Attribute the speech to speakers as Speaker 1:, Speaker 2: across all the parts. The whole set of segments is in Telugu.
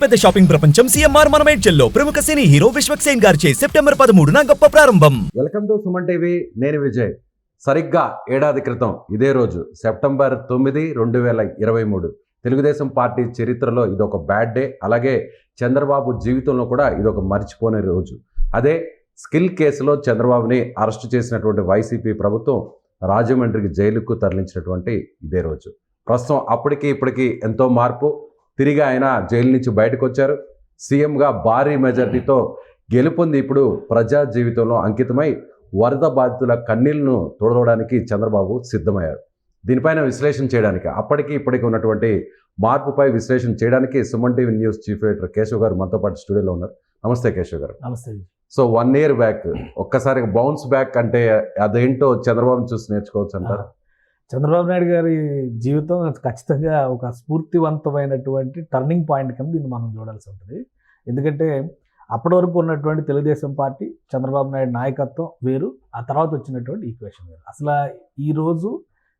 Speaker 1: పెద్ద షాపింగ్ ప్రపంచం సిఎంఆర్ మనమేడ్చల్లో ప్రముఖ సినీ హీరో విశ్వక్ సేన్ గారిచే సెప్టెంబర్ పదమూడున గొప్ప ప్రారంభం.
Speaker 2: వెల్కమ్ టు సుమన్ టీవీ నేను విజయ్. సరిగ్గా ఏడాది క్రితం ఇదే రోజు సెప్టెంబర్ తొమ్మిది రెండు వేల ఇరవై మూడు. తెలుగుదేశం పార్టీ చరిత్రలో ఇదొక బ్యాడ్ డే అలాగే చంద్రబాబు జీవితంలో కూడా ఇదొక మర్చిపోని రోజు. అదే స్కిల్ కేసులో చంద్రబాబుని అరెస్టు చేసినటువంటి వైసీపీ ప్రభుత్వం రాజమండ్రికి జైలుకు తరలించినటువంటి ఇదే రోజు. ప్రస్తుతం అప్పటికి ఇప్పటికి ఎంతో మార్పు తిరిగి ఆయన జైలు నుంచి బయటకు వచ్చారు సీఎంగా భారీ మెజారిటీతో గెలుపొంది ఇప్పుడు ప్రజా జీవితంలో అంకితమై వరద బాధితుల కన్నీళ్ళను తోడవడానికి చంద్రబాబు సిద్ధమయ్యారు. దీనిపైన విశ్లేషణ చేయడానికి అప్పటికి ఇప్పటికి ఉన్నటువంటి మార్పుపై విశ్లేషణ చేయడానికి Suman TV news chief editor Keshav garu మనతో పాటు స్టూడియోలో ఉన్నారు. నమస్తే కేశవ్ గారు.
Speaker 3: నమస్తే
Speaker 2: సో వన్ ఇయర్ బ్యాక్ ఒక్కసారి బౌన్స్ బ్యాక్ అంటే అదేంటో చంద్రబాబుని చూసి నేర్చుకోవచ్చు అంటారు?
Speaker 3: చంద్రబాబు నాయుడు గారి జీవితం ఖచ్చితంగా ఒక స్ఫూర్తివంతమైనటువంటి టర్నింగ్ పాయింట్ కింద దీన్ని మనం చూడాల్సి ఉంటుంది. ఎందుకంటే అప్పటి వరకు ఉన్నటువంటి తెలుగుదేశం పార్టీ చంద్రబాబు నాయుడు నాయకత్వం వేరు ఆ తర్వాత వచ్చినటువంటి ఈక్వేషన్ వేరు. అసలు ఈ రోజు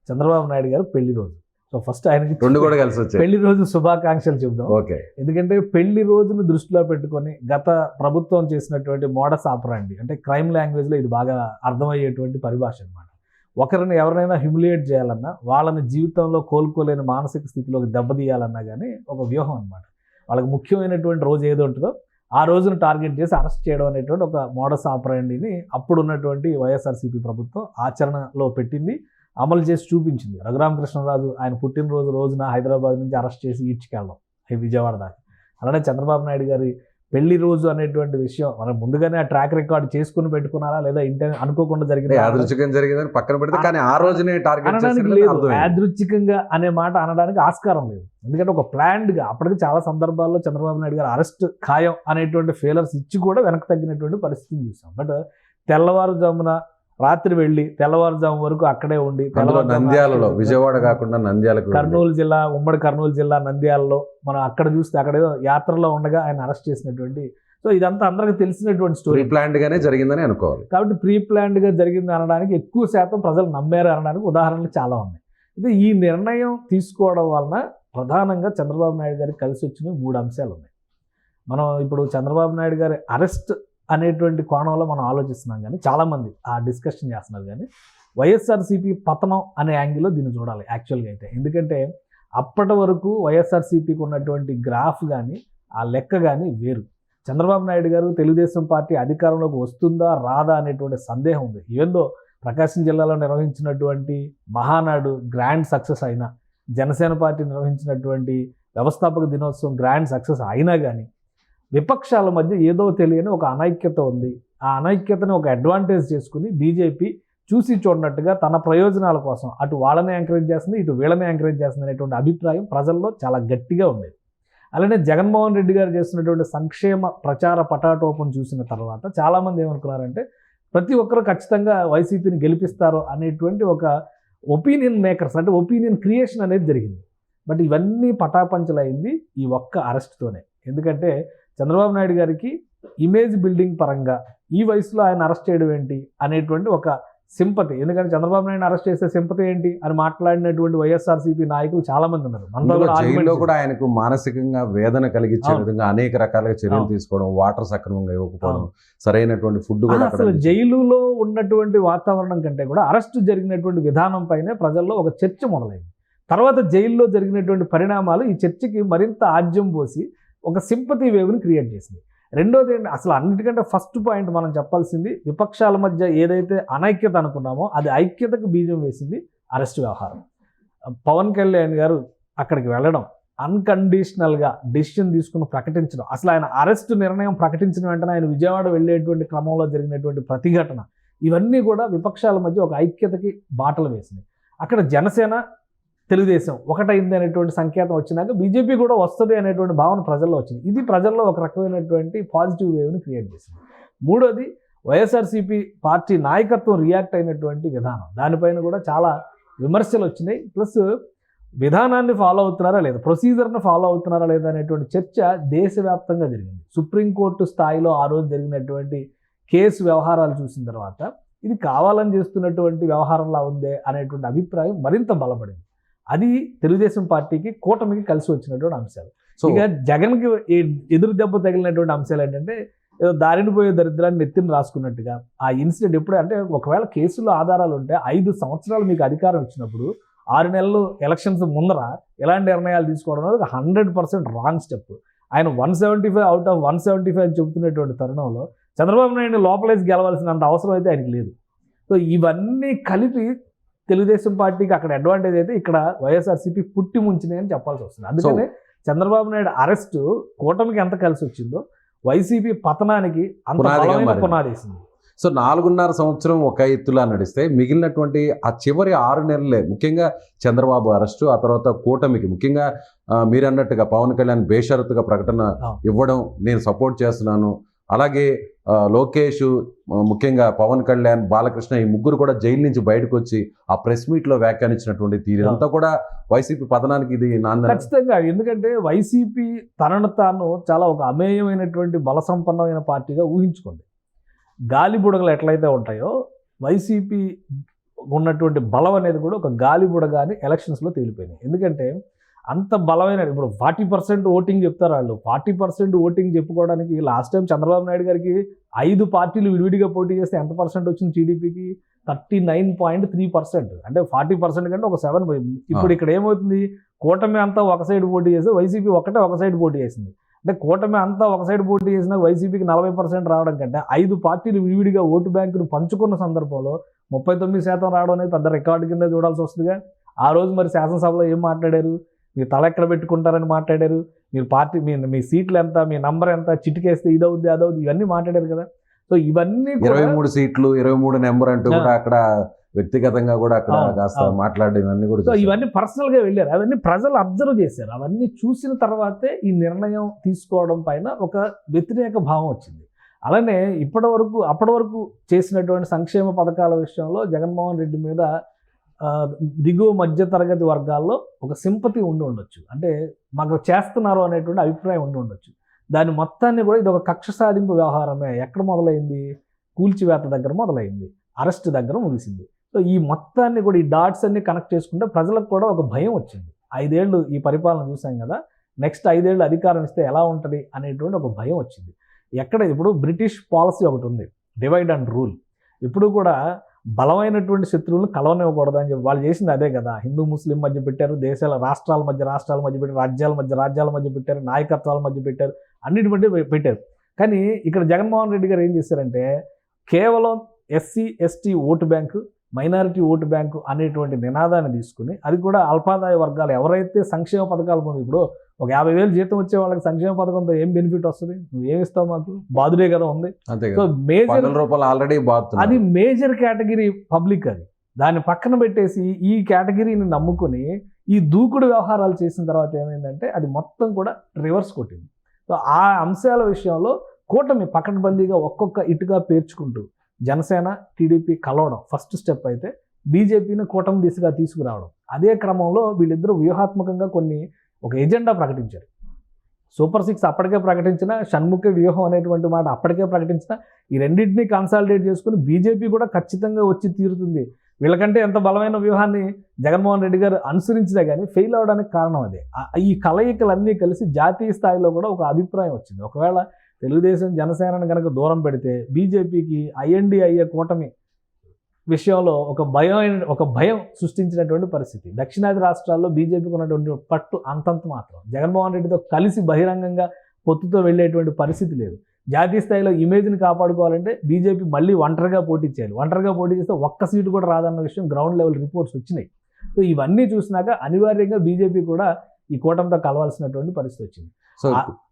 Speaker 3: చంద్రబాబు నాయుడు గారు పెళ్ళి రోజు. సో ఫస్ట్ ఆయనకి
Speaker 2: రెండు కూడా కలిసి వచ్చాయి.
Speaker 3: పెళ్ళి రోజు శుభాకాంక్షలు చెబుదాం.
Speaker 2: ఓకే.
Speaker 3: ఎందుకంటే పెళ్ళి రోజును దృష్టిలో పెట్టుకొని గత ప్రభుత్వం చేసినటువంటి మోడస్ ఆపరాండి. అంటే క్రైమ్ లాంగ్వేజ్లో ఇది బాగా అర్థమయ్యేటువంటి పరిభాష అనమాట ఒకరిని ఎవరినైనా హ్యూమిలియేట్ చేయాలన్నా వాళ్ళని జీవితంలో కోలుకోలేని మానసిక స్థితిలోకి దెబ్బతీయాలన్నా కానీ ఒక వ్యూహం అనమాట వాళ్ళకి ముఖ్యమైనటువంటి రోజు ఏదో ఉంటుందో ఆ రోజును టార్గెట్ చేసి అరెస్ట్ చేయడం అనేటువంటి ఒక మోడస్ ఆపరాండిని అప్పుడు ఉన్నటువంటి వైఎస్ఆర్సీపీ ప్రభుత్వం ఆచరణలో పెట్టింది అమలు చేసి చూపించింది. రఘురామకృష్ణరాజు ఆయన పుట్టినరోజు రోజున హైదరాబాద్ నుంచి అరెస్ట్ చేసి ఈడ్చుకెళ్ళడం ఈ విజయవాడ దాకా. అలానే చంద్రబాబు నాయుడు గారి పెళ్ళి రోజు అనేటువంటి విషయం మనం ముందుగానే ఆ ట్రాక్ రికార్డ్ చేసుకుని పెట్టుకున్నారా లేదా ఇంటే అనుకోకుండా జరిగింది?
Speaker 2: యాదృచ్ఛికం జరిగిందని పక్కన పెడితే కానీ ఆ రోజునే టార్గెట్
Speaker 3: అనడానికి లేదు యాదృచ్ఛికంగా అనే మాట అనడానికి ఆస్కారం లేదు. ఎందుకంటే ఒక planned గా అప్పటికి చాలా సందర్భాల్లో చంద్రబాబు నాయుడు గారు అరెస్ట్ ఖాయం అనేటువంటి ఫెయిలర్స్ ఇచ్చి కూడా వెనక్కి తగ్గినటువంటి పరిస్థితిని చూసాం. బట్ తెల్లవారుజామున రాత్రి వెళ్ళి తెల్లవారుజాము వరకు అక్కడే ఉండి
Speaker 2: నంద్యాలలో విజయవాడ కాకుండా నంద్యాలకు వెళ్ళి.
Speaker 3: కర్నూలు జిల్లా ఉమ్మడి కర్నూలు జిల్లా నంద్యాలలో మనం అక్కడ చూస్తే అక్కడ యాత్రలో ఉండగా ఆయన అరెస్ట్ చేసినటువంటి సో ఇదంతా అందరికీ తెలిసినటువంటి స్టోరీ
Speaker 2: ప్లాన్డ్ గానే జరిగిందని అనుకోవాలి.
Speaker 3: కాబట్టి ప్రీ గా జరిగింది అనడానికి ఎక్కువ శాతం ప్రజలు నమ్మారు అనడానికి ఉదాహరణలు చాలా ఉన్నాయి. అయితే ఈ నిర్ణయం తీసుకోవడం వలన ప్రధానంగా చంద్రబాబు నాయుడు గారికి కలిసి వచ్చిన మూడు అంశాలు ఉన్నాయి. మనం ఇప్పుడు చంద్రబాబు నాయుడు గారి అరెస్ట్ అనేటువంటి కోణంలో మనం ఆలోచిస్తున్నాం కానీ చాలామంది ఆ డిస్కషన్ చేస్తున్నారు కానీ వైఎస్ఆర్సీపీ పతనం అనే యాంగిల్లో దీన్ని చూడాలి యాక్చువల్గా అయితే. ఎందుకంటే అప్పటి వరకు వైఎస్ఆర్సీపీకి ఉన్నటువంటి గ్రాఫ్ కానీ ఆ లెక్క కానీ వేరు. చంద్రబాబు నాయుడు గారు తెలుగుదేశం పార్టీ అధికారంలోకి వస్తుందా రాదా అనేటువంటి సందేహం ఉంది. ఈవెందో ప్రకాశం జిల్లాలో నిర్వహించినటువంటి మహానాడు గ్రాండ్ సక్సెస్ అయినా జనసేన పార్టీ నిర్వహించినటువంటి వ్యవస్థాపక దినోత్సవం గ్రాండ్ సక్సెస్ అయినా కానీ విపక్షాల మధ్య ఏదో తెలియని ఒక అనైక్యత ఉంది. ఆ అనైక్యతను ఒక అడ్వాంటేజ్ చేసుకుని బీజేపీ చూసి చూడనట్టుగా తన ప్రయోజనాల కోసం అటు వాళ్ళని ఎంకరేజ్ చేస్తుంది ఇటు వీళ్ళని ఎంకరేజ్ చేస్తుంది అనేటువంటి అభిప్రాయం ప్రజల్లో చాలా గట్టిగా ఉండేది. అలానే జగన్మోహన్ రెడ్డి గారు చేస్తున్నటువంటి సంక్షేమ ప్రచార పటాటోపం చూసిన తర్వాత చాలామంది ఏమనుకున్నారంటే ప్రతి ఒక్కరు ఖచ్చితంగా వైసీపీని గెలిపిస్తారు అనేటువంటి ఒక ఒపీనియన్ మేకర్స్ అంటే ఒపీనియన్ క్రియేషన్ అనేది జరిగింది. బట్ ఇవన్నీ పటాపంచలైంది ఈ ఒక్క అరెస్ట్తోనే. ఎందుకంటే చంద్రబాబు నాయుడు గారికి ఇమేజ్ బిల్డింగ్ పరంగా ఈ వయసులో ఆయన అరెస్ట్ చేయడం ఏంటి అనేటువంటి ఒక సింపతి ఎందుకంటే చంద్రబాబు నాయుడు అరెస్ట్ చేసే సింపతి ఏంటి అని మాట్లాడినటువంటి వైఎస్ఆర్సీపీ నాయకులు చాలా మంది ఉన్నారు మనతో
Speaker 2: అందులో
Speaker 3: కూడా
Speaker 2: జైల్లో
Speaker 3: argument
Speaker 2: కూడా ఆయనకు మానసికంగా వేదన కలిగించే. విధంగా అనేక రకాలుగా చర్యలు. తీసుకోవడం వాటర్ సక్రమంగా ఇవ్వకపోవడం. సరైనటువంటి ఫుడ్ కూడా
Speaker 3: అసలు జైలులో ఉన్నటువంటి వాతావరణం కంటే కూడా అరెస్ట్ జరిగినటువంటి విధానం పైనే ప్రజల్లో ఒక చర్చ మొదలైంది తర్వాత జైల్లో జరిగినటువంటి పరిణామాలు ఈ చర్చకి మరింత ఆజ్యం పోసి ఒక సింపతి వేవ్ని క్రియేట్ చేసింది. రెండోది ఏంటి? అసలు అన్నిటికంటే ఫస్ట్ పాయింట్ మనం చెప్పాల్సింది విపక్షాల మధ్య ఏదైతే అనైక్యత అనుకున్నామో అది ఐక్యతకు బీజం వేసింది అరెస్ట్ వ్యవహారం. పవన్ కళ్యాణ్ గారు అక్కడికి వెళ్ళడం అన్కండిషనల్గా డిసిషన్ తీసుకుని ప్రకటించడం. అసలు ఆయన అరెస్ట్ నిర్ణయం ప్రకటించిన వెంటనే ఆయన విజయవాడ వెళ్ళేటువంటి క్రమంలో జరిగినటువంటి ప్రతిఘటన ఇవన్నీ కూడా విపక్షాల మధ్య ఒక ఐక్యతకి బాటలు వేసింది. అక్కడ జనసేన తెలుగుదేశం ఒకటైంది అనేటువంటి సంకేతం వచ్చినాక బీజేపీ కూడా వస్తుంది అనేటువంటి భావన ప్రజల్లో వచ్చింది. ఇది ప్రజల్లో ఒక రకమైనటువంటి పాజిటివ్ వేవ్ని క్రియేట్ చేసింది. మూడోది వైఎస్ఆర్సీపీ పార్టీ నాయకత్వం రియాక్ట్ అయినటువంటి విధానం. దానిపైన కూడా చాలా విమర్శలు వచ్చినాయి. ప్లస్ విధానాన్ని ఫాలో అవుతున్నారా లేదా? ప్రొసీజర్ని ఫాలో అవుతున్నారా లేదా అనేటువంటి చర్చ దేశవ్యాప్తంగా జరిగింది. సుప్రీంకోర్టు స్థాయిలో ఆ రోజు జరిగినటువంటి కేసు వ్యవహారాలు చూసిన తర్వాత ఇది కావాలని చేస్తున్నటువంటి వ్యవహారంలా ఉందే అనేటువంటి అభిప్రాయం మరింత బలపడింది. అది తెలుగుదేశం పార్టీకి కూటమికి కలిసి వచ్చినటువంటి అంశాలు.
Speaker 2: సో
Speaker 3: ఇక జగన్కి ఎదురు దెబ్బ తగిలినటువంటి అంశాలు ఏంటంటే ఏదో దారిని పోయే దరిద్రాన్ని నెత్తిని రాసుకున్నట్టుగా ఆ ఇన్సిడెంట్ ఎప్పుడు అంటే ఒకవేళ కేసులో ఆధారాలు ఉంటే ఐదు సంవత్సరాలు మీకు అధికారం ఇచ్చినప్పుడు ఆరు నెలలు ఎలక్షన్స్ ముందర ఎలాంటి నిర్ణయాలు తీసుకోవడం అనేది హండ్రెడ్ పర్సెంట్ రాంగ్ స్టెప్. ఆయన one seventy five out of one seventy five అని చెబుతున్నటువంటి తరుణంలో చంద్రబాబు నాయుడు లోపలేసి గెలవాల్సినంత అవసరం అయితే ఆయనకి లేదు. సో ఇవన్నీ కలిపి తెలుగుదేశం పార్టీకి అక్కడ అడ్వాంటేజ్ అయితే ఇక్కడ వైఎస్ఆర్సీపీ పుట్టి ముంచినాయి అని చెప్పాల్సి వస్తుంది అందుకనే చంద్రబాబు నాయుడు అరెస్ట్ కూటమికి ఎంత కలిసి వచ్చిందో వైసీపీ పతనానికి అంత
Speaker 2: పునాదిగా
Speaker 3: బలమైన
Speaker 2: మారింది.
Speaker 3: పునాది వేసింది
Speaker 2: సో నాలుగున్నర సంవత్సరం ఒక ఎత్తులా నడిస్తే మిగిలినటువంటి ఆ చివరి ఆరు నెలలే ముఖ్యంగా చంద్రబాబు అరెస్టు ఆ తర్వాత కూటమికి ముఖ్యంగా మీరు అన్నట్టుగా పవన్ కళ్యాణ్ బేషరతుగా ప్రకటన. ఇవ్వడం నేను సపోర్ట్ చేస్తున్నాను అలాగే లోకేష్ ముఖ్యంగా పవన్ కళ్యాణ్ బాలకృష్ణ ఈ ముగ్గురు కూడా జైలు నుంచి బయటకు వచ్చి ఆ ప్రెస్ మీట్లో వ్యాఖ్యానించినటువంటి తీరు. అంతా కూడా వైసీపీ పతనానికి ఇది నాంద
Speaker 3: ఖచ్చితంగా. ఎందుకంటే వైసీపీ తనను తాను చాలా ఒక అమేయమైనటువంటి బలసంపన్నమైన పార్టీగా ఊహించుకుంది గాలి బుడగలు ఎట్లయితే ఉంటాయో వైసీపీ ఉన్నటువంటి బలం అనేది కూడా ఒక గాలి బుడగాని ఎలక్షన్స్లో తేలిపోయినాయి. ఎందుకంటే అంత బలమైన ఇప్పుడు ఫార్టీ పర్సెంట్ ఓటింగ్ చెప్తారు వాళ్ళు. ఫార్టీ పర్సెంట్ ఓటింగ్ చెప్పుకోవడానికి లాస్ట్ టైం చంద్రబాబు నాయుడు గారికి ఐదు పార్టీలు విడివిడిగా పోటీ చేస్తే ఎంత పర్సెంట్ వచ్చింది టీడీపీకి? Thirty nine point three percent. అంటే ఫార్టీ పర్సెంట్ కంటే ఒక సెవెన్ ఇప్పుడు ఇక్కడ ఏమవుతుంది? కూటమి అంతా ఒక సైడ్ పోటీ చేస్తే వైసీపీ ఒకటే ఒక సైడ్ పోటీ చేసింది. అంటే కూటమి అంతా ఒక సైడ్ పోటీ చేసినా వైసీపీకి నలభై పర్సెంట్ రావడం కంటే ఐదు పార్టీలు విడివిడిగా ఓటు బ్యాంకును పంచుకున్న సందర్భంలో ముప్పై తొమ్మిది శాతం రావడం అనేది పెద్ద రికార్డు కింద చూడాల్సి వస్తుందిగా. ఆ రోజు మరి శాసనసభలో ఏం మాట్లాడారు? మీరు తల ఎక్కడ పెట్టుకుంటారని మాట్లాడారు మీరు పార్టీ మీ మీ సీట్లు ఎంత మీ నంబర్ ఎంత చిటికేస్తే ఇదవుద్ది అదవుద్ది ఇవన్నీ మాట్లాడారు కదా సో ఇవన్నీ
Speaker 2: ఇరవై మూడు సీట్లు ఇరవై మూడు నెంబర్ అంటూ. కూడా అక్కడ వ్యక్తిగతంగా కూడా అక్కడ కాస్త. మాట్లాడడం ఇవన్నీ కూడా
Speaker 3: సో. ఇవన్నీ పర్సనల్గా వెళ్ళారు అవన్నీ ప్రజలు అబ్జర్వ్ చేశారు అవన్నీ చూసిన తర్వాతే ఈ నిర్ణయం తీసుకోవడం పైన ఒక వ్యతిరేక భావం వచ్చింది అలానే ఇప్పటి వరకు అప్పటి వరకు చేసినటువంటి సంక్షేమ పథకాల విషయంలో జగన్మోహన్ రెడ్డి మీద దిగువ మధ్య తరగతి వర్గాల్లో ఒక సింపతి ఉండి ఉండొచ్చు. అంటే మాకు చేస్తున్నారు అనేటువంటి అభిప్రాయం ఉండి ఉండొచ్చు. దాని మొత్తాన్ని కూడా ఇది ఒక కక్ష సాధింపు వ్యవహారమే. ఎక్కడ మొదలైంది? కూల్చివేత దగ్గర మొదలైంది. అరెస్ట్ దగ్గర ముగిసింది. సో ఈ మొత్తాన్ని కూడా ఈ డాట్స్ అన్ని కనెక్ట్ చేసుకుంటే ప్రజలకు కూడా ఒక భయం వచ్చింది. ఐదేళ్ళు ఈ పరిపాలన చూసాం కదా నెక్స్ట్ ఐదేళ్ళు అధికారం ఇస్తే ఎలా ఉంటుంది అనేటువంటి ఒక భయం వచ్చింది. ఎక్కడ ఇప్పుడు బ్రిటిష్ పాలసీ ఒకటి ఉంది. Divide and rule. ఇప్పుడు కూడా బలమైనటువంటి శత్రువులను కలవనివ్వకూడదు అని చెప్పి వాళ్ళు చేసింది అదే కదా. హిందూ ముస్లిం మధ్య పెట్టారు దేశాల రాష్ట్రాల మధ్య రాష్ట్రాల మధ్య పెట్టారు రాజ్యాల మధ్య రాజ్యాల మధ్య పెట్టారు నాయకత్వాల మధ్య పెట్టారు అన్నిటి మధ్య పెట్టారు. కానీ ఇక్కడ జగన్మోహన్ రెడ్డి గారు ఏం చేశారంటే కేవలం SC ST vote bank minority vote bank అనేటువంటి నినాదాన్ని తీసుకుని అది కూడా అల్పాదాయ వర్గాలు ఎవరైతే సంక్షేమ పథకాలు పొంది ఇప్పుడు ఒక యాభై వేలు జీతం వచ్చే వాళ్ళకి సంక్షేమ పథకంతో ఏం బెనిఫిట్ వస్తుంది? నువ్వు ఏమి ఇస్తావు మాకు? బాధుడే కదా ఉంది. సో మేజర్
Speaker 2: రూపాయలు ఆల్రెడీ
Speaker 3: అది మేజర్ కేటగిరీ పబ్లిక్ అది. దాన్ని పక్కన పెట్టేసి ఈ కేటగిరీని నమ్ముకుని ఈ దూకుడు వ్యవహారాలు చేసిన తర్వాత ఏమైందంటే అది మొత్తం కూడా రివర్స్ కొట్టింది. సో ఆ అంశాల విషయంలో కూటమి పకడ్బందీగా ఒక్కొక్క ఇటుగా పేర్చుకుంటూ జనసేన టీడీపీ కలవడం ఫస్ట్ స్టెప్ అయితే బీజేపీని కూటమి దిశగా తీసుకురావడం. అదే క్రమంలో వీళ్ళిద్దరూ వ్యూహాత్మకంగా కొన్ని ఒక ఎజెండా ప్రకటించారు. సూపర్ సిక్స్ అప్పటికే ప్రకటించిన షణ్ముఖ వ్యూహం అనేటువంటి మాట అప్పటికే ప్రకటించిన ఈ రెండింటినీ కన్సాలిడేట్ చేసుకుని బీజేపీ కూడా ఖచ్చితంగా వచ్చి తీరుతుంది. వీళ్ళకంటే ఎంత బలమైన వ్యూహాన్ని జగన్మోహన్ రెడ్డి గారు అనుసరించినా కానీ ఫెయిల్ అవడానికి కారణం అదే. ఈ కలయికలన్నీ కలిసి జాతీయ స్థాయిలో కూడా ఒక అభిప్రాయం వచ్చింది. ఒకవేళ తెలుగుదేశం జనసేనను కనుక దూరం పెడితే బీజేపీకి ఐఎన్డిఐఏ కూటమి విషయంలో ఒక భయం ఒక భయం సృష్టించినటువంటి పరిస్థితి. దక్షిణాది రాష్ట్రాల్లో బీజేపీకి ఉన్నటువంటి పట్టు అంతంత మాత్రం. జగన్మోహన్ రెడ్డితో కలిసి బహిరంగంగా పొత్తుతో వెళ్ళేటువంటి పరిస్థితి లేదు. జాతీయ స్థాయిలో ఇమేజ్ని కాపాడుకోవాలంటే బీజేపీ మళ్ళీ ఒంటరిగా పోటీ చేయాలి. ఒంటరిగా పోటీ చేస్తే ఒక్క సీటు కూడా రాదన్న విషయం గ్రౌండ్ లెవెల్ రిపోర్ట్స్ వచ్చినాయి. సో ఇవన్నీ చూసినాక అనివార్యంగా బీజేపీ కూడా ఈ కూటమితో కలవాల్సినటువంటి పరిస్థితి వచ్చింది.
Speaker 2: సో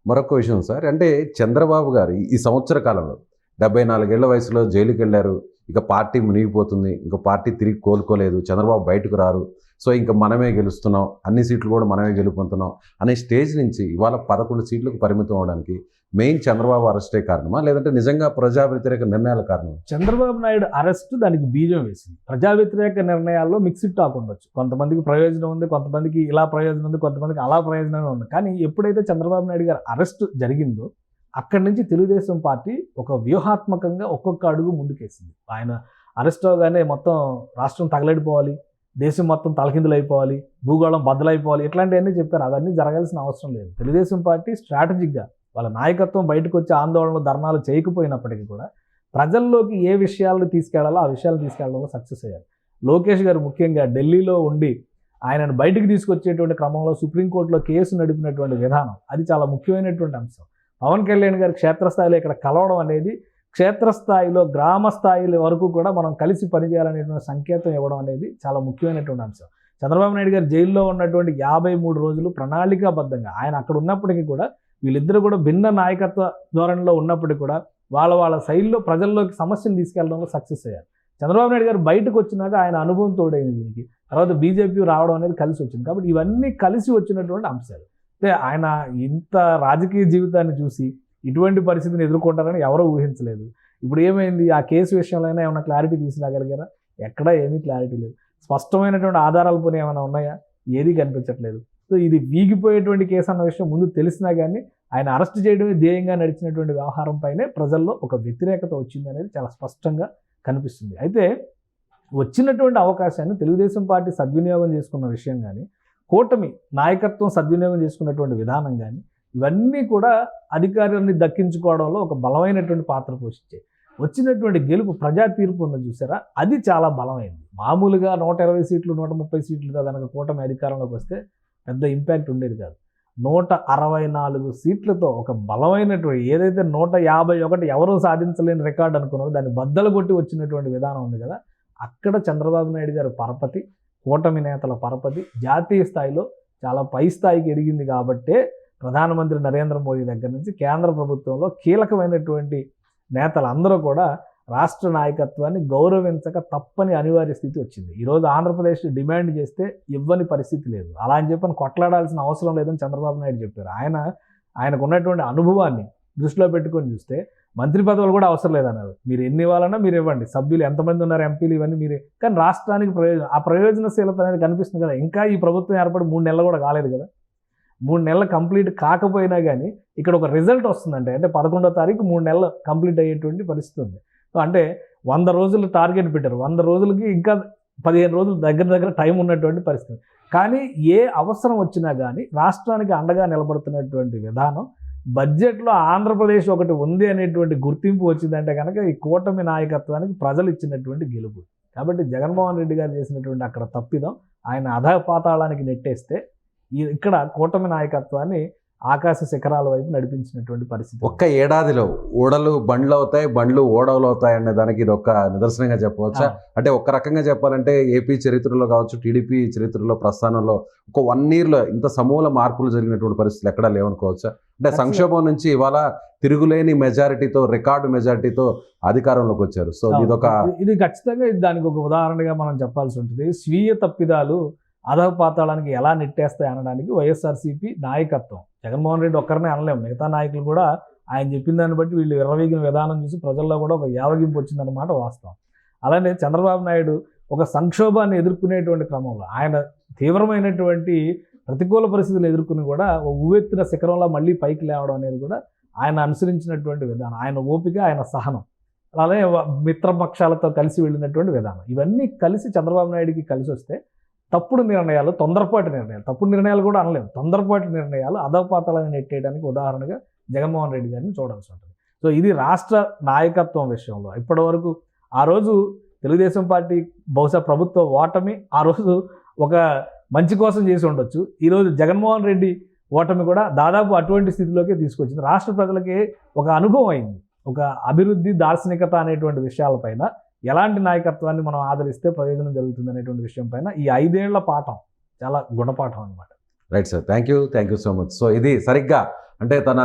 Speaker 2: మరొక విషయం సార్. అంటే చంద్రబాబు గారు ఈ సంవత్సర కాలంలో డెబ్బై నాలుగేళ్ళ వయసులో జైలుకి వెళ్ళారు ఇక పార్టీ మునిగిపోతుంది ఇంకా పార్టీ తిరిగి కోలుకోలేదు చంద్రబాబు బయటకు రారు. సో ఇంకా మనమే గెలుస్తున్నాం అన్ని సీట్లు కూడా మనమే గెలుపొందుతున్నాం అనే స్టేజ్ నుంచి ఇవాళ పదకొండు సీట్లకు పరిమితం అవడానికి మెయిన్ చంద్రబాబు అరెస్టే కారణమా? లేదంటే నిజంగా ప్రజా వ్యతిరేక నిర్ణయాల కారణం
Speaker 3: చంద్రబాబు నాయుడు అరెస్ట్ దానికి బీజం వేసింది. ప్రజా వ్యతిరేక నిర్ణయాల్లో మిక్స్డ్ టాక్ ఉండొచ్చు. కొంతమందికి ప్రయోజనం ఉంది కొంతమందికి ఇలా ప్రయోజనం ఉంది కొంతమందికి అలా ప్రయోజనం ఉంది. కానీ ఎప్పుడైతే చంద్రబాబు నాయుడు గారు అరెస్ట్ జరిగిందో అక్కడి నుంచి తెలుగుదేశం పార్టీ ఒక వ్యూహాత్మకంగా ఒక్కొక్క అడుగు ముందుకేసింది. ఆయన అరెస్ట్ అవగానే మొత్తం రాష్ట్రం తగలడిపోవాలి దేశం మొత్తం తలకిందులు అయిపోవాలి భూగోళం బద్దలైపోవాలి ఇట్లాంటివన్నీ చెప్పారు. అవన్నీ జరగాల్సిన అవసరం లేదు. తెలుగుదేశం పార్టీ స్ట్రాటజిక్గా వాళ్ళ నాయకత్వం బయటకు వచ్చి ఆందోళనలు ధర్నాలు చేయకపోయినప్పటికీ కూడా ప్రజల్లోకి ఏ విషయాలను తీసుకెళ్ళాలో ఆ విషయాలు తీసుకెళ్ళడంలో సక్సెస్ అయ్యారు. లోకేష్ గారు ముఖ్యంగా ఢిల్లీలో ఉండి ఆయనను బయటికి తీసుకొచ్చేటువంటి క్రమంలో సుప్రీంకోర్టులో కేసు నడిపినటువంటి విధానం అది చాలా ముఖ్యమైనటువంటి అంశం. పవన్ కళ్యాణ్ గారు క్షేత్రస్థాయిలో ఇక్కడ కలవడం అనేది క్షేత్రస్థాయిలో గ్రామ స్థాయిల వరకు కూడా మనం కలిసి పనిచేయాలనేటువంటి సంకేతం ఇవ్వడం అనేది చాలా ముఖ్యమైనటువంటి అంశం. చంద్రబాబు నాయుడు గారు జైల్లో ఉన్నటువంటి యాభై మూడు రోజులు ప్రణాళికాబద్ధంగా ఆయన అక్కడ ఉన్నప్పటికీ కూడా వీళ్ళిద్దరూ కూడా భిన్న నాయకత్వ ధోరణిలో ఉన్నప్పటికీ కూడా వాళ్ళ వాళ్ళ శైలిలో ప్రజల్లోకి సమస్యను తీసుకెళ్ళడంలో సక్సెస్ అయ్యారు. చంద్రబాబు నాయుడు గారు బయటకు వచ్చినాక ఆయన అనుభవం తోడైంది దీనికి. తర్వాత బీజేపీ రావడం అనేది కలిసి వచ్చింది. కాబట్టి ఇవన్నీ కలిసి వచ్చినటువంటి అంశాలు. అంటే ఆయన ఇంత రాజకీయ జీవితాన్ని చూసి ఇటువంటి పరిస్థితిని ఎదుర్కొంటారని ఎవరూ ఊహించలేదు. ఇప్పుడు ఏమైంది? ఆ కేసు విషయంలో అయినా ఏమైనా క్లారిటీ తీసుకురాగలిగారా? ఎక్కడా ఏమీ క్లారిటీ లేదు. స్పష్టమైనటువంటి ఆధారాలు పోనీ ఏమైనా ఉన్నాయా? ఏది కనిపించట్లేదు. సో ఇది వీగిపోయేటువంటి కేసు అన్న విషయం ముందు తెలిసినా కానీ ఆయన అరెస్ట్ చేయడమే ధ్యేయంగా నడిచినటువంటి వ్యవహారం పైనే ప్రజల్లో ఒక వ్యతిరేకత వచ్చింది అనేది చాలా స్పష్టంగా కనిపిస్తుంది. అయితే వచ్చినటువంటి అవకాశాన్ని తెలుగుదేశం పార్టీ సద్వినియోగం చేసుకున్న విషయం కానీ కూటమి నాయకత్వం సద్వినియోగం చేసుకున్నటువంటి విధానం కానీ ఇవన్నీ కూడా అధికారాన్ని దక్కించుకోవడంలో ఒక బలమైనటువంటి పాత్ర పోషించాయి. వచ్చినటువంటి గెలుపు ప్రజా తీర్పు ఉన్నది చూసారా? అది చాలా బలమైంది. మామూలుగా నూట ఇరవై సీట్లు నూట ముప్పై సీట్లుగా కనుక కూటమి అధికారంలోకి వస్తే పెద్ద ఇంపాక్ట్ ఉండేది కాదు. నూట అరవై నాలుగు సీట్లతో ఒక బలమైనటువంటి ఏదైతే నూట యాభై ఒకటి ఎవరూ సాధించలేని రికార్డు అనుకున్నారో దాన్ని బద్దలు కొట్టి వచ్చినటువంటి విధానం ఉంది కదా అక్కడ చంద్రబాబు నాయుడు గారు పరపతి కూటమి నేతల పరపతి జాతీయ స్థాయిలో చాలా పై స్థాయికి ఎదిగింది కాబట్టే ప్రధానమంత్రి నరేంద్ర మోదీ దగ్గర నుంచి కేంద్ర ప్రభుత్వంలో కీలకమైనటువంటి నేతలందరూ కూడా రాష్ట్ర నాయకత్వాన్ని గౌరవించక తప్పని అనివార్య స్థితి వచ్చింది. ఈరోజు ఆంధ్రప్రదేశ్ డిమాండ్ చేస్తే ఇవ్వని పరిస్థితి లేదు. అలా అని చెప్పని కొట్లాడాల్సిన అవసరం లేదని చంద్రబాబు నాయుడు చెప్పారు. ఆయన ఆయనకు ఉన్నటువంటి అనుభవాన్ని దృష్టిలో పెట్టుకొని చూస్తే మంత్రి పదవులు కూడా అవసరం లేదన్నారు. మీరు ఎన్ని ఇవ్వాలన్నా మీరు ఇవ్వండి. సభ్యులు ఎంతమంది ఉన్నారు ఎంపీలు ఇవన్నీ మీరే. కానీ రాష్ట్రానికి ప్రయోజనం ఆ ప్రయోజనశీలత అనేది కనిపిస్తుంది కదా. ఇంకా ఈ ప్రభుత్వం ఏర్పడి మూడు నెలలు కూడా కాలేదు కదా. మూడు నెలలు కంప్లీట్ కాకపోయినా కానీ ఇక్కడ ఒక రిజల్ట్ వస్తుందంటే అంటే పదకొండో తారీఖు మూడు నెలలు కంప్లీట్ అయ్యేటువంటి పరిస్థితి ఉంది. సో అంటే వంద రోజులు టార్గెట్ పెట్టారు. వంద రోజులకి ఇంకా పదిహేను రోజులు దగ్గర దగ్గర టైం ఉన్నటువంటి పరిస్థితి. కానీ ఏ అవసరం వచ్చినా కానీ రాష్ట్రానికి అండగా నిలబడుతున్నటువంటి విధానం బడ్జెట్లో ఆంధ్రప్రదేశ్ ఒకటి ఉంది అనేటువంటి గుర్తింపు వచ్చిందంటే కనుక ఈ కూటమి నాయకత్వానికి ప్రజలు ఇచ్చినటువంటి గెలుపు. కాబట్టి జగన్మోహన్ రెడ్డి గారు చేసినటువంటి అక్కడ తప్పిదం ఆయన అధ పాతాళానికి నెట్టేస్తే ఇక్కడ కూటమి నాయకత్వాన్ని ఆకాశ శిఖరాల వైపు నడిపించినటువంటి పరిస్థితి
Speaker 2: ఒక్క ఏడాదిలో ఓడలు బండ్లు అవుతాయి బండ్లు ఓడలు అవుతాయి అనే దానికి ఇది ఒక నిదర్శనంగా చెప్పవచ్చా? అంటే ఒక రకంగా చెప్పాలంటే ఏపీ చరిత్రలో కావచ్చు టీడీపీ చరిత్రలో ప్రస్థానంలో ఒక వన్ ఇయర్లో ఇంత సమూల మార్పులు జరిగినటువంటి పరిస్థితులు ఎక్కడా లేవనుకోవచ్చా? అంటే. సంక్షోభం నుంచి ఇవాళ తిరుగులేని మెజారిటీతో రికార్డు మెజారిటీతో అధికారంలోకి వచ్చారు. సో
Speaker 3: అవును.
Speaker 2: ఇదొక
Speaker 3: ఇది- ఇది ఖచ్చితంగా ఇది దానికి ఒక ఉదాహరణగా మనం చెప్పాల్సి ఉంటుంది. స్వీయ తప్పిదాలు అధపాతాళానికి ఎలా నెట్టేస్తాయి అనడానికి వైఎస్ఆర్సీపీ నాయకత్వం. జగన్మోహన్ రెడ్డి ఒక్కరినే అనలేము మిగతా నాయకులు కూడా ఆయన చెప్పిన దాన్ని బట్టి వీళ్ళు విరవీగిన విధానం చూసి ప్రజల్లో కూడా ఒక యావగింపు వచ్చిందన్నమాట వాస్తవం. అలానే చంద్రబాబు నాయుడు ఒక సంక్షోభాన్ని ఎదుర్కొనేటువంటి క్రమంలో ఆయన తీవ్రమైనటువంటి ప్రతికూల పరిస్థితులు ఎదుర్కొని కూడా ఉవ్వెత్తిన శిఖరంలో మళ్ళీ పైకి లేవడం అనేది కూడా ఆయన అనుసరించినటువంటి విధానం. ఆయన ఓపిక ఆయన సహనం. అలానే మిత్రపక్షాలతో కలిసి వెళ్ళినటువంటి విధానం. ఇవన్నీ కలిసి చంద్రబాబు నాయుడికి కలిసి వస్తే తప్పుడు నిర్ణయాలు తొందరపాటు నిర్ణయాలు తప్పుడు నిర్ణయాలు కూడా అనలేము. తొందరపాటు నిర్ణయాలు అధపాతాలను నెట్టేయడానికి ఉదాహరణగా జగన్మోహన్ రెడ్డి గారిని చూడాల్సి ఉంటుంది. సో ఇది రాష్ట్ర నాయకత్వం విషయంలో. ఇప్పటివరకు ఆ రోజు తెలుగుదేశం పార్టీ బహుశా ప్రభుత్వ ఓటమి ఆ రోజు ఒక మంచి కోసం చేసి ఉండొచ్చు. ఈరోజు జగన్మోహన్ రెడ్డి ఓటమి కూడా దాదాపు అటువంటి స్థితిలోకి తీసుకొచ్చింది. రాష్ట్ర ప్రజలకి ఒక అనుభవం అయింది. ఒక అభివృద్ధి దార్శనికత అనేటువంటి విషయాలపైన ఎలాంటి నాయకత్వాన్ని మనం ఆదరిస్తే ప్రయోజనం జరుగుతుంది అనేటువంటి విషయం పైన ఈ ఐదేళ్ళ పాఠం చాలా గుణపాఠం అనమాట
Speaker 2: right sir thank you thank you so much so ఇది సరిగ్గా అంటే తన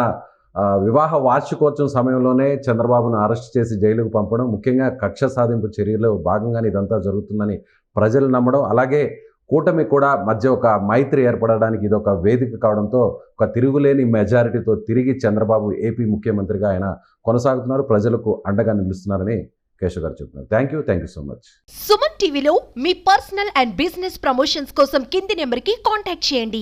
Speaker 2: వివాహ వార్షికోత్సవం సమయంలోనే చంద్రబాబును అరెస్ట్ చేసి జైలుకు పంపడం ముఖ్యంగా కక్ష సాధింపు చర్యలో భాగంగానే ఇదంతా జరుగుతుందని ప్రజలు నమ్మడం అలాగే కూటమి కూడా మధ్య ఒక మైత్రి ఏర్పడడానికి ఇది ఒక వేదిక కావడంతో ఒక తిరుగులేని మెజారిటీతో తిరిగి చంద్రబాబు ఏపీ ముఖ్యమంత్రిగా ఆయన కొనసాగుతున్నారు ప్రజలకు అండగా నిలుస్తున్నారని కేశవ్ గారు చెప్తున్నారు thank you thank you so much
Speaker 4: Suman టీవీలో మీ పర్సనల్ అండ్ బిజినెస్ ప్రమోషన్స్ కోసం కింది నెంబర్కి కాంటాక్ట్ చేయండి.